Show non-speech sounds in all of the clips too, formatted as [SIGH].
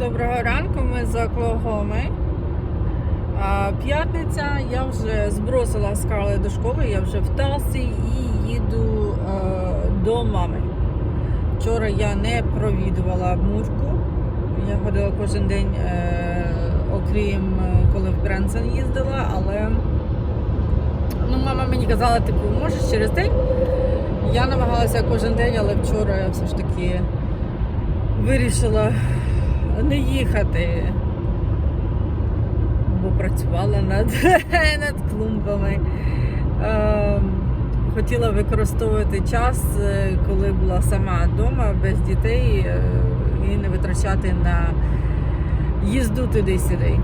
Доброго ранку, ми з Оклахоми. А, П'ятниця, я вже збросила Скарли до школи, я вже в Талсі і їду е, до мами. Вчора я не провідувала Мурку. Я ходила кожен день, е, окрім е, коли в Бренсон їздила, але ну, мама мені казала, типу, можеш через день. Я намагалася кожен день, але вчора я все ж таки вирішила не їхати, бо працювала над, [LAUGHS] над клумбами. Е, хотіла використовувати час, е, коли була сама вдома, без дітей, е, і не витрачати на їзду туди-сюди.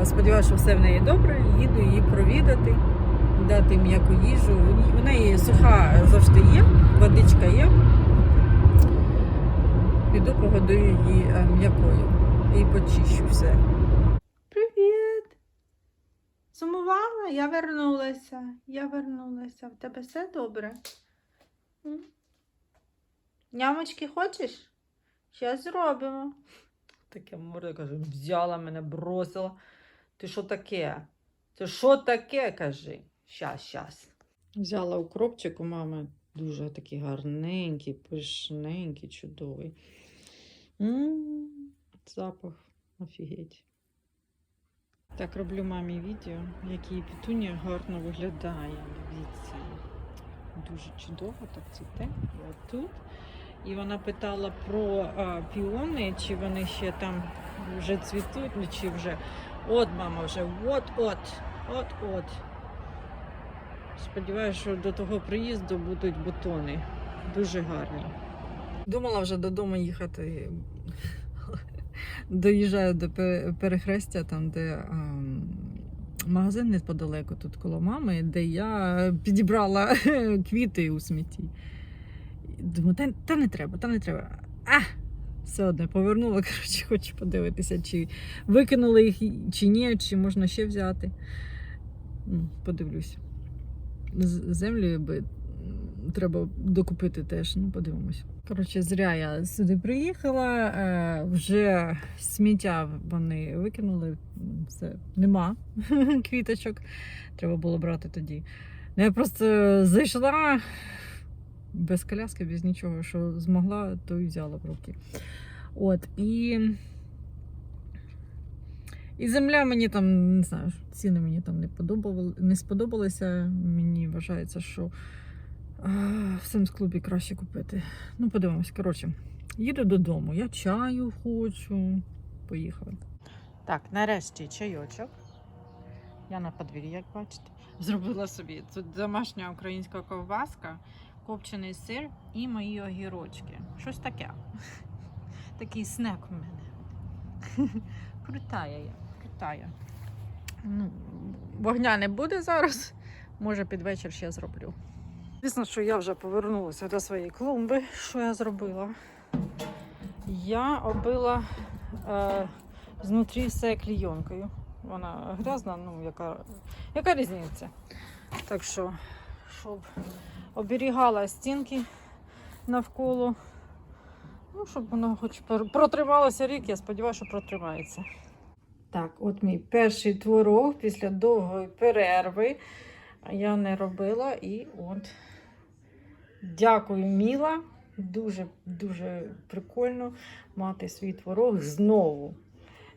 Е, Сподіваюся, що все в неї добре. Їду її провідати, дати м'яку їжу. У неї суха завжди є, водичка є. Піду погодую її е, м'якою і почищу все. Привіт! Сумувала? Я вернулася. Я вернулася. В тебе все добре? Нямочки хочеш? Щас зробимо. Таке море, каже, взяла мене, бросила. Ти що таке? Ти що таке, кажи? Щас, щас. Взяла укропчик у мами. Дуже такий гарненький, пишненький, чудовий. М, Запах офігеть. Так, роблю мамі відео, як її пітунія гарно виглядає. Дивіться. Дуже чудово так цвіте. І Отут. І вона питала про а, піони, чи вони ще там вже цвітуть, ну, чи вже. От, мама, вже от-от, от-от. Сподіваюся, що до того приїзду будуть бутони. Дуже гарні. Думала вже додому їхати. [LAUGHS] Доїжджаю до перехрестя, там, де ем, магазин неподалеку, тут коло мами, де я підібрала [LAUGHS] квіти у смітті. Думаю, та, та не треба, та не треба. А! Все одне повернула, [LAUGHS] коротше, хочу подивитися, чи викинули їх, чи ні, чи можна ще взяти. Подивлюсь. З- Землю би треба докупити теж, ну подивимось. Коротше, зря я сюди приїхала. Е, вже сміття вони викинули. Все, нема [LAUGHS] квіточок. Треба було брати тоді. Ну, я просто зайшла без коляски, без нічого, що змогла, то і взяла в руки. От, і. І земля мені там, не знаю, ціни мені там не подобали, не сподобалися. Мені вважається, що а, в Симс клубі краще купити. Ну, подивимось. Коротше, їду додому. Я чаю хочу. Поїхали. Так, нарешті чайочок. Я на подвір'ї, як бачите. Зробила собі тут домашня українська ковбаска, копчений сир і мої огірочки. Щось таке. Такий снек у мене. [LAUGHS] Крутая я, крутая. Ну, вогня не буде зараз. Може, під вечір ще зроблю. Звісно, що я вже повернулася до своєї клумби. Що я зробила? Я оббила е, знутрі все клійонкою. Вона грязна, ну яка, яка різниця? Так що, щоб оберігала стінки навколо. Ну, щоб воно хоч протрималося рік, я сподіваюся, що протримається. Так, от мій перший творог після довгої перерви. Я не робила і от. Дякую, Міла. Дуже дуже прикольно мати свій творог знову.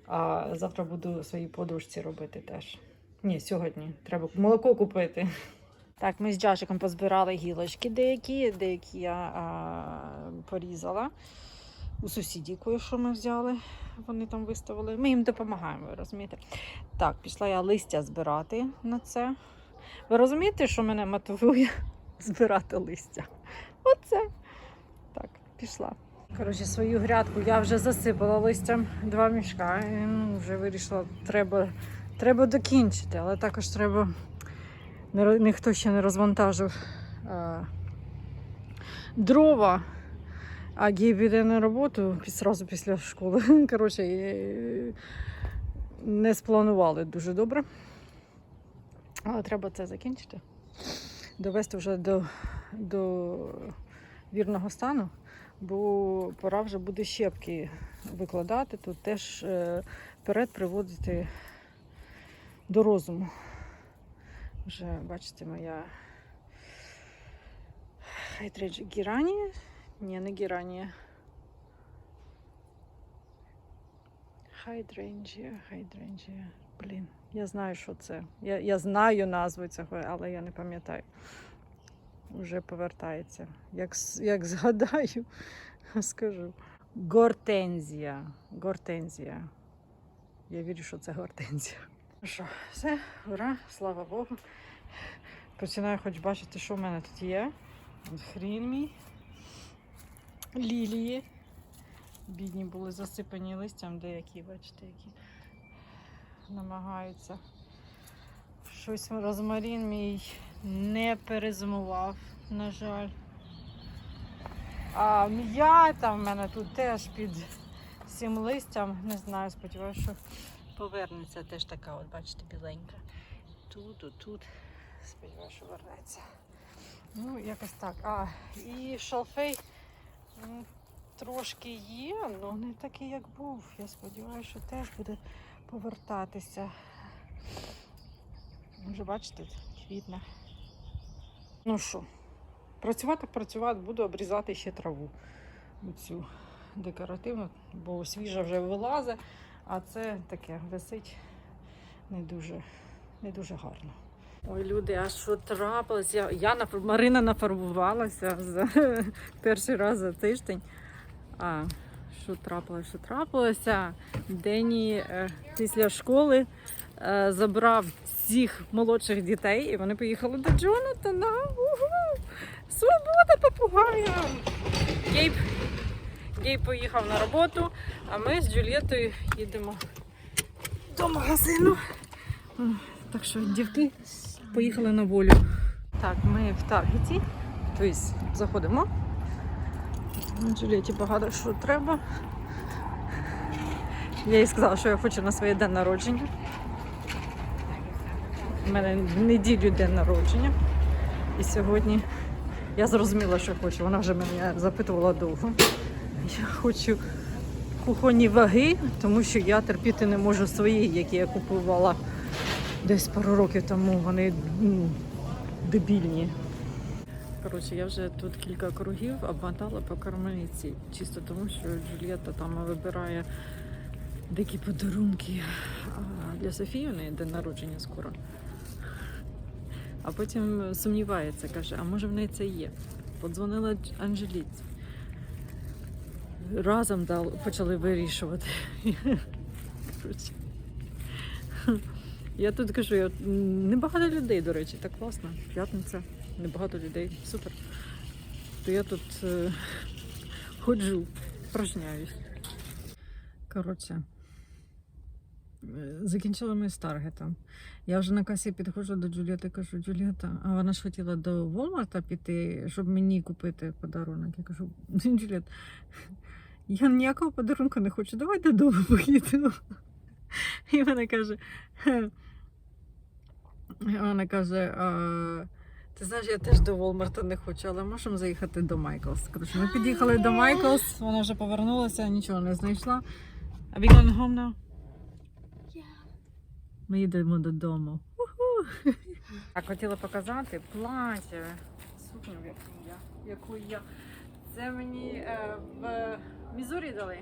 А завтра буду своїй подружці робити теж. Ні, сьогодні треба молоко купити. Так, ми з Джашиком позбирали гілочки деякі, деякі я а, порізала. У сусідів кое-що ми взяли, вони там виставили. Ми їм допомагаємо, ви розумієте? Так, пішла я листя збирати на це. Ви розумієте, що мене мотивує [LAUGHS] збирати листя? Оце. Так, пішла. Коротше, свою грядку я вже засипала листям два мішка. І, ну, вже вирішила, треба, треба докінчити, але також треба. Ніхто ще не розвантажив е, дрова. А Гей піде на роботу зразу після школи. [LAUGHS] Коротше, не спланували дуже добре. Але треба це закінчити. Довести вже до, до вірного стану. бо пора вже буде щепки викладати, тут теж е, вперед приводити до розуму. Вже бачите, моя хайдреджі гіранія. Ні, не гіранія. Хайдренджія, хайдренджія. Блін, я знаю, що це. Я, я знаю назву цього, але я не пам'ятаю. Уже повертається. Як, як [LAUGHS] згадаю, скажу. Гортензія. Гортензія. Я вірю, що це гортензія. Ну Що, все, ура, слава Богу. Починаю хоч бачити, що в мене тут є. Хрін мій. Лілії. Бідні були засипані листям, деякі, бачите, які намагаються. Щось розмарін мій не перезимував, на жаль. А м'ята в мене тут теж під всім листям. Не знаю, сподіваюся, що повернеться теж така, от бачите, біленька. Тут, от тут. Сподіваюся, що вернеться. Ну, якось так. А, і шалфей трошки є, але не такий, як був. Я сподіваюся, що теж буде повертатися. Вже бачите, квітне. Ну що, працювати, працювати, буду обрізати ще траву. Оцю декоративну, бо свіжа вже вилазить, а це таке висить не дуже, не дуже гарно. Ой, люди, а що трапилось? Я, нафар- Марина нафарбувалася за [LAUGHS] перший раз за тиждень. А що трапилося? Що трапилося? Дені е, після школи е, забрав всіх молодших дітей, і вони поїхали до Джонатана. Угу! Свобода попугая! Гейб, Гейб поїхав на роботу, а ми з Джулієтою їдемо до магазину. Так що дівки поїхали на волю. Так, ми в Таргеті, тобто заходимо. Джулієті багато що треба. Я їй сказала, що я хочу на своє день народження. У мене в неділю день народження. І сьогодні я зрозуміла, що хочу. Вона вже мене запитувала довго. Я хочу кухонні ваги, тому що я терпіти не можу свої, які я купувала десь пару років тому. Вони ну, дебільні. Коротше, я вже тут кілька кругів обмотала по карманиці, чисто тому, що Джульєта там вибирає дикі подарунки для Софії, у неї день народження скоро. А потім сумнівається, каже, а може в неї це є. Подзвонила Анжеліці. Разом дал, почали вирішувати. [LAUGHS] Коротше. Я тут кажу, я, небагато людей, до речі, так класно. П'ятниця, небагато людей, супер. То я тут е, ходжу, пражняюсь. Коротше, е, закінчили ми з таргетом. Я вже на касі підходжу до Джулієти кажу, Джулієта, а вона ж хотіла до Волмарта піти, щоб мені купити подарунок. Я кажу, Джуліет, я ніякого подарунку не хочу, давай додому поїдемо. І вона каже, вона каже, а, ти знаєш, я теж до Волмарта не хочу, але можемо заїхати до Майклс. Коротше, ми під'їхали до Майклс, вона вже повернулася, нічого не знайшла. А we going home now? Ми їдемо додому. Так, хотіла показати плаття. Сукню, яку я. Яку я. Це мені е, в Мізурі дали.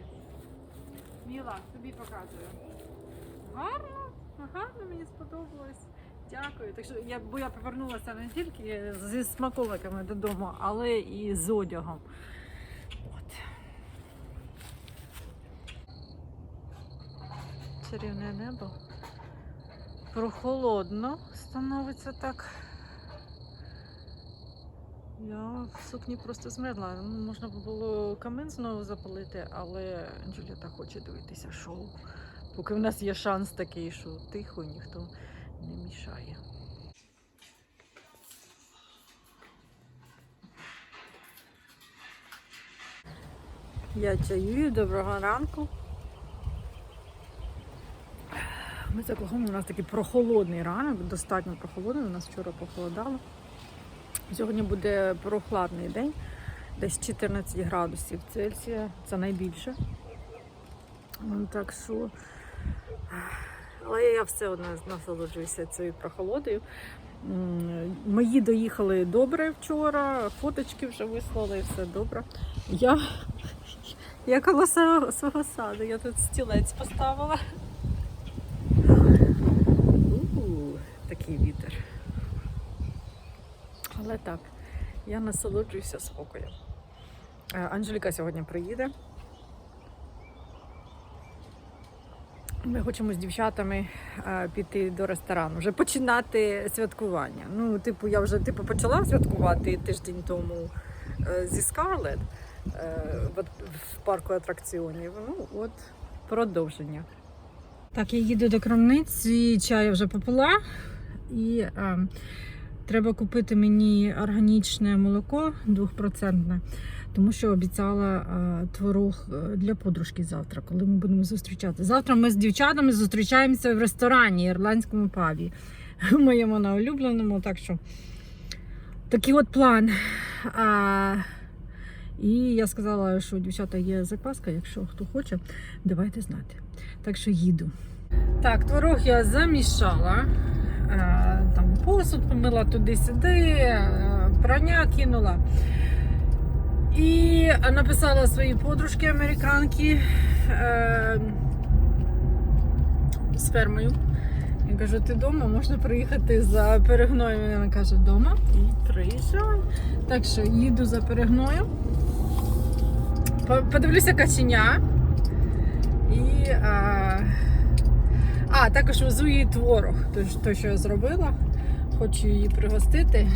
Міла, тобі показую. Гарно, гарно, мені сподобалось. Дякую. Так що я, бо я повернулася не тільки зі смаколиками додому, але і з одягом. От. Чарівне небо. Прохолодно становиться так. Я в сукні просто змерзла. Ну, Можна було камин знову запалити, але Джуліта хоче дивитися шоу. Поки в нас є шанс такий, що тихо, ніхто не мішає. Я чаюю, доброго ранку. Ми за Оклахомою, у нас такий прохолодний ранок, достатньо прохолодний. У нас вчора похолодало. Сьогодні буде прохладний день. десь 14 градусів Цельсія, це найбільше. Так що, але я все одно насолоджуюся цією прохолодою. Мої доїхали добре вчора, фоточки вже вислали, все добре. Я, я коло свого саду, я тут стілець поставила. У, такий вітер. Але так, я насолоджуюся спокоєм. Е, Анжеліка сьогодні приїде. Ми хочемо з дівчатами е, піти до ресторану, вже починати святкування. Ну, типу, я вже типу, почала святкувати тиждень тому е, зі Скарлет е, в, парку атракціонів. Ну, от продовження. Так, я їду до крамниці, чаю вже попила. І е, треба купити мені органічне молоко двохпроцентне, тому що обіцяла е, творог е, для подружки завтра, коли ми будемо зустрічати. Завтра ми з дівчатами зустрічаємося в ресторані ірландському пабі. [LAUGHS] Моєму на улюбленому. Так що такий от план. А, і я сказала, що дівчата є закваска, якщо хто хоче, давайте знати. Так що їду. Так, творог я замішала. Е, Там посуд помила туди-сюди, прання кинула. І написала своїй подружки американки е, з фермою. Я кажу, ти вдома, можна приїхати за перегноєм. Вона каже, вдома і приїжджай. Так що їду за перегною. Подивлюся каченя. І. Е, а, також везу її творог, той, що я зробила. Хочу її пригостити.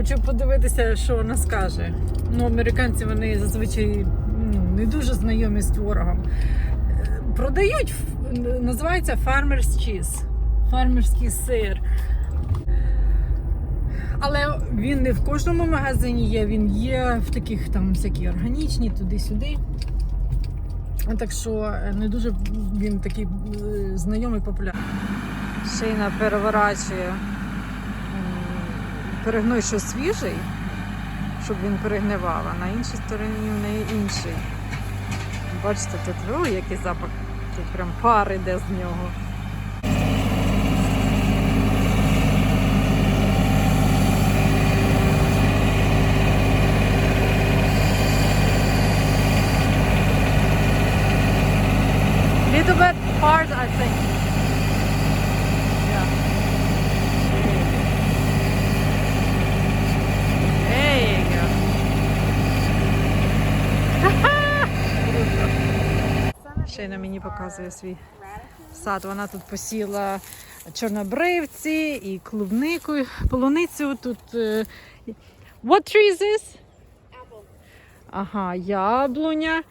Хочу подивитися, що вона скаже. Ну, американці вони зазвичай ну, не дуже знайомі з творогом. Е, Продають, називається Farmer's Cheese. Фермерський сир. Але він не в кожному магазині є, він є в таких там всякі органічні, туди-сюди. Так що е, не дуже він такий е, знайомий популярний. Шийна переворачує перегной, що свіжий, щоб він перегнивав, а на іншій стороні в неї інший. Бачите, тут о, який запах, тут прям пар іде з нього. Little bit hard, I think. Шейна мені показує свій сад. Вона тут посіла чорнобривці і клубнику, полуницю. Тут. е, What tree is this? Apple. Ага, яблуня.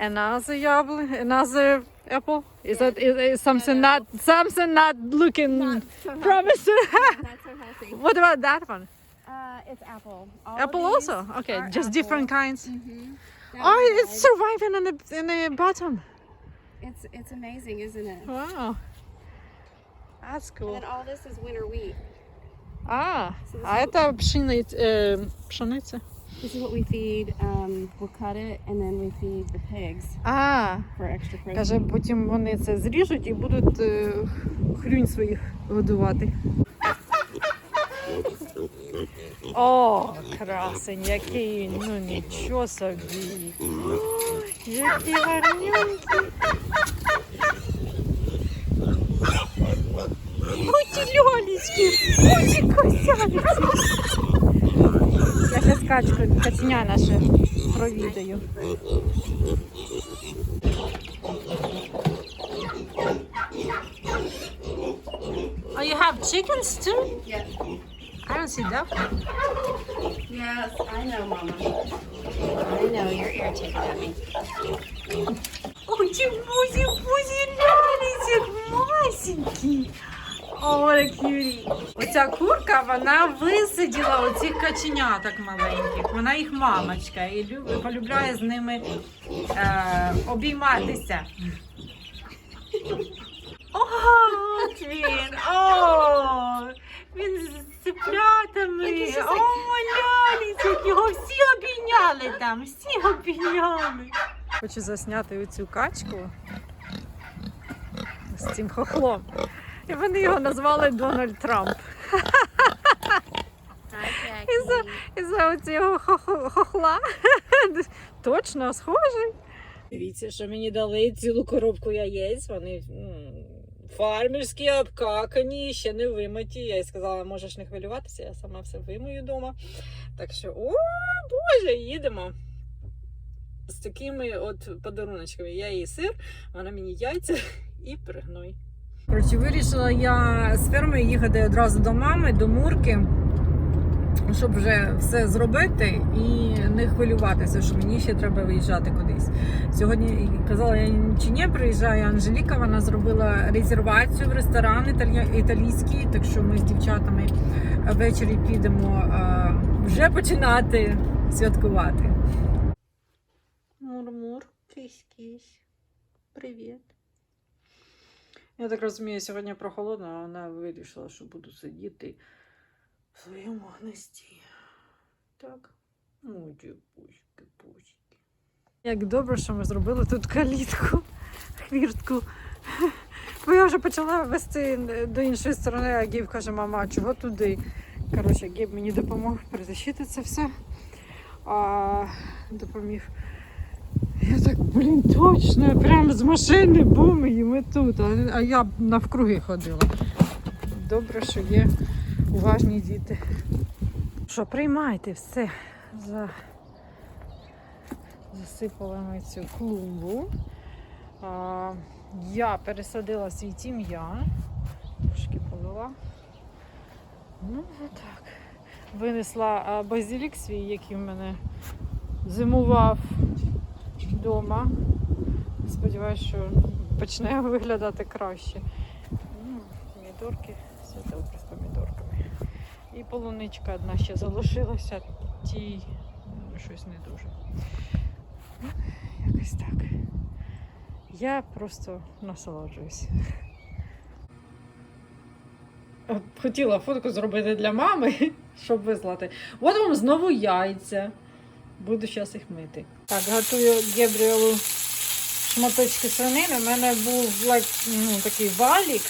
Another яблу, another apple. Is that is, is something not something not looking Not so promising? Not so healthy. what about that one? Uh, it's apple. All apple also? Okay, just different kinds. Mhm. That Oh, it's surviving in the in the bottom. It's it's amazing, isn't it? Wow, that's And cool. then all this is winter wheat. А, So this а is- это пшеница, э, пшениця. This is what we feed. Um, we'll cut it and then we feed the pigs А, for extra protein. каже, потім вони це зріжуть і будуть е, хрюнь своїх годувати. О, красень, який, ну нічого собі. Ой, Які гарненькі. Оті льолічки, оті косяліці. Я ще скачку, каценя наше провідаю. Oh, you have chickens too? Yeah. I don't see that. Yes, I know, Mama. I know you're irritated at me. Ой, кюрі. Оця курка, вона висиділа оцих каченяток маленьких. Вона їх мамочка і люб- полюбляє з ними е, обійматися. О, от він! О! Він з- ще О, малялись, його всі обійняли там, всі обійняли. Хочу засняти цю качку з цим хохлом. І [LAUGHS] вони його назвали Дональд Трамп. Із-за із-за цього хохла. [LAUGHS] Точно схожий. Дивіться, що мені дали цілу коробку яєць. Вони фармерські, обкакані, ще не вимиті. Я їй сказала, можеш не хвилюватися, я сама все вимою вдома. Так що, о, Боже, їдемо. З такими от подаруночками. Я їй сир, вона мені яйця [LAUGHS] і перегной. Коротше, вирішила я з ферми їхати одразу до мами, до Мурки, щоб вже все зробити і не хвилюватися, що мені ще треба виїжджати кудись. Сьогодні казала я чи ні, приїжджає Анжеліка. Вона зробила резервацію в ресторан італійський, так що ми з дівчатами ввечері підемо вже починати святкувати. Мур-мур, кись-кись. Привіт. Я так розумію, сьогодні прохолодно, а вона вирішила, що буду сидіти в своєму гнезді. Так. Ой, пучки, пучки. Як добре, що ми зробили тут калітку, хвіртку. Бо я вже почала вести до іншої сторони, а Гіб каже, мама, чого туди? Коротше, Гіб мені допомог перетащити це все. А, допоміг. Я так, блін, точно, прямо з машини бум, і ми тут. А, я навкруги ходила. Добре, що є уважні діти. Що, приймайте все. За... Засипали ми цю клумбу. А, я пересадила свій тім'ян. Трошки полила. Ну, отак. Винесла базилік свій, який в мене зимував вдома. Сподіваюсь, що почне виглядати краще. Ну, Помідорки, світелки з помідорками. І полуничка одна ще залишилася, тій ну, щось не дуже. Ну, якось так. Я просто насолоджуюсь. Хотіла фотку зробити для мами, [LAUGHS] щоб вислати. От вам знову яйця. Буду зараз їх мити. Так, готую Гебріелу шматочки свинини. У мене був ну, такий валік.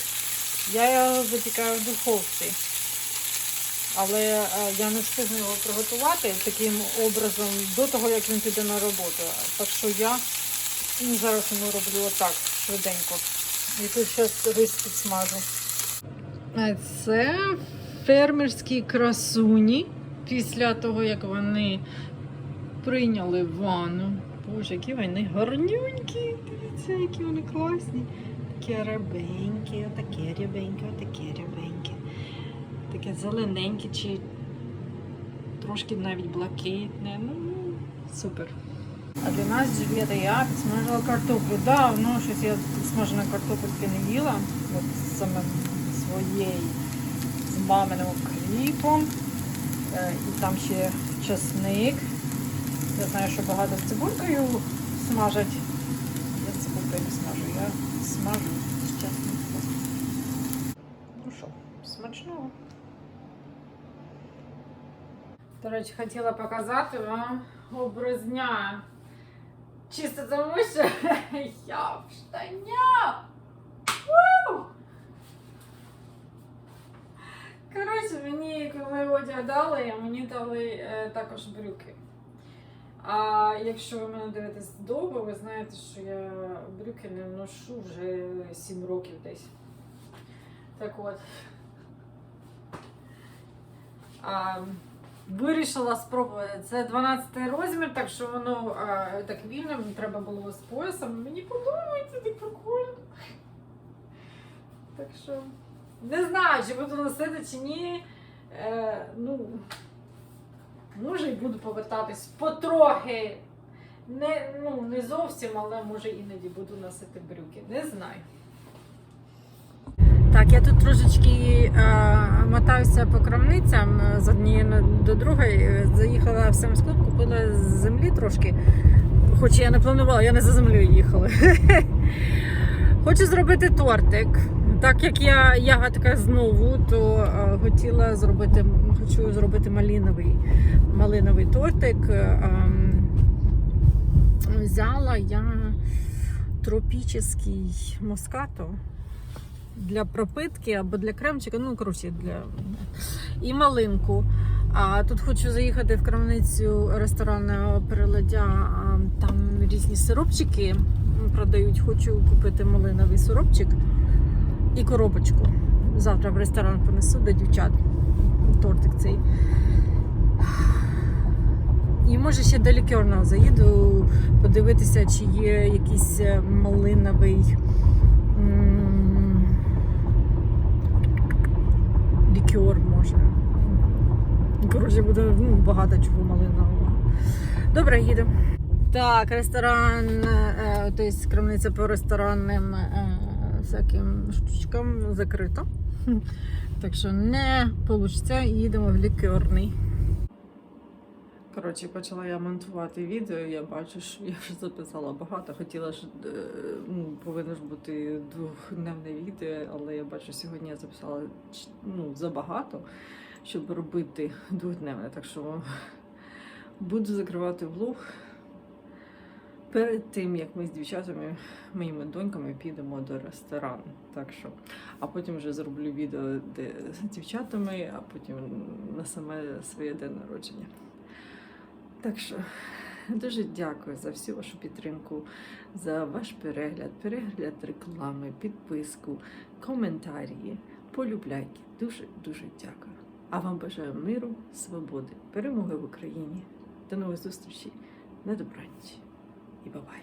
Я його запікаю в духовці. Але е, я не встигну його приготувати таким образом до того, як він піде на роботу. Так що я ну, зараз йому роблю отак швиденько. І тут зараз рис підсмажу. А це фермерські красуні після того, як вони прийняли ванну. Боже, які вони гарнюнькі. Дивіться, які вони класні. Такі рябенькі, отакі рябенькі, отакі рябенькі. Таке зелененьке чи трошки навіть блакитне. Ну, супер. А для нас Джульєта я підсмажила картоплю. Давно щось я смаженої картопельки не їла. От саме своєї з маминим кріпом. Е, І там ще часник. Я знаю, що багато з цибулькою смажать. Я цибулькою не смажу, я смажу з часником. Ну що, смачного. До речі, хотіла показати вам образ дня. Чисто тому, що [LAUGHS] я в штанях. Коротше, мені коли одяг дали, мені дали е, також брюки. А якщо ви мене дивитесь довго, ви знаєте, що я брюки не ношу вже 7 років десь. Так от. А, вирішила спробувати. Це 12 розмір, так що воно а, так вільно, мені треба було з поясом. Мені подобається, так прикольно. Так що не знаю, чи буду носити чи ні. Е, ну, може і буду повертатись потрохи. Не, ну, не зовсім, але може іноді буду носити брюки. Не знаю. Так, я тут трошечки е, мотаюся по крамницям е, з однієї до другої. Е, Заїхала в Семс Клуб, купила з землі трошки. Хоч я не планувала, я не за землею їхала. [LAUGHS] Хочу зробити тортик. Так як я ягодка знову, то е, хотіла зробити, хочу зробити малиновий, малиновий тортик. Е, ем, взяла я тропічний москато для пропитки або для кремчика, ну коротше, для і малинку. А тут хочу заїхати в крамницю ресторанного приладдя. Там різні сиропчики продають. Хочу купити малиновий сиропчик і коробочку. Завтра в ресторан понесу до дівчат. Тортик цей. І може ще до лікерного заїду подивитися, чи є якийсь е, малиновий лікер, може. Коротше, буде ну, багато чого малинового. Добре, їдемо. Так, ресторан, е, тобто крамниця по ресторанним е, всяким штучкам закрита. Так що не вийде, їдемо в лікерний. Коротше, почала я монтувати відео, я бачу, що я вже записала багато. Хотіла ж е, ну, повинно ж бути двохдневне відео, але я бачу, сьогодні я записала ну, забагато, щоб робити двохдневне. Так що буду закривати влог перед тим, як ми з дівчатами, моїми доньками підемо до ресторану. Так що, а потім вже зроблю відео де з дівчатами, а потім на саме своє день народження. Так що дуже дякую за всю вашу підтримку, за ваш перегляд, перегляд реклами, підписку, коментарі, полюбляйки. Дуже дуже дякую. А вам бажаю миру, свободи, перемоги в Україні. До нових зустрічей. На добраніч і бабай.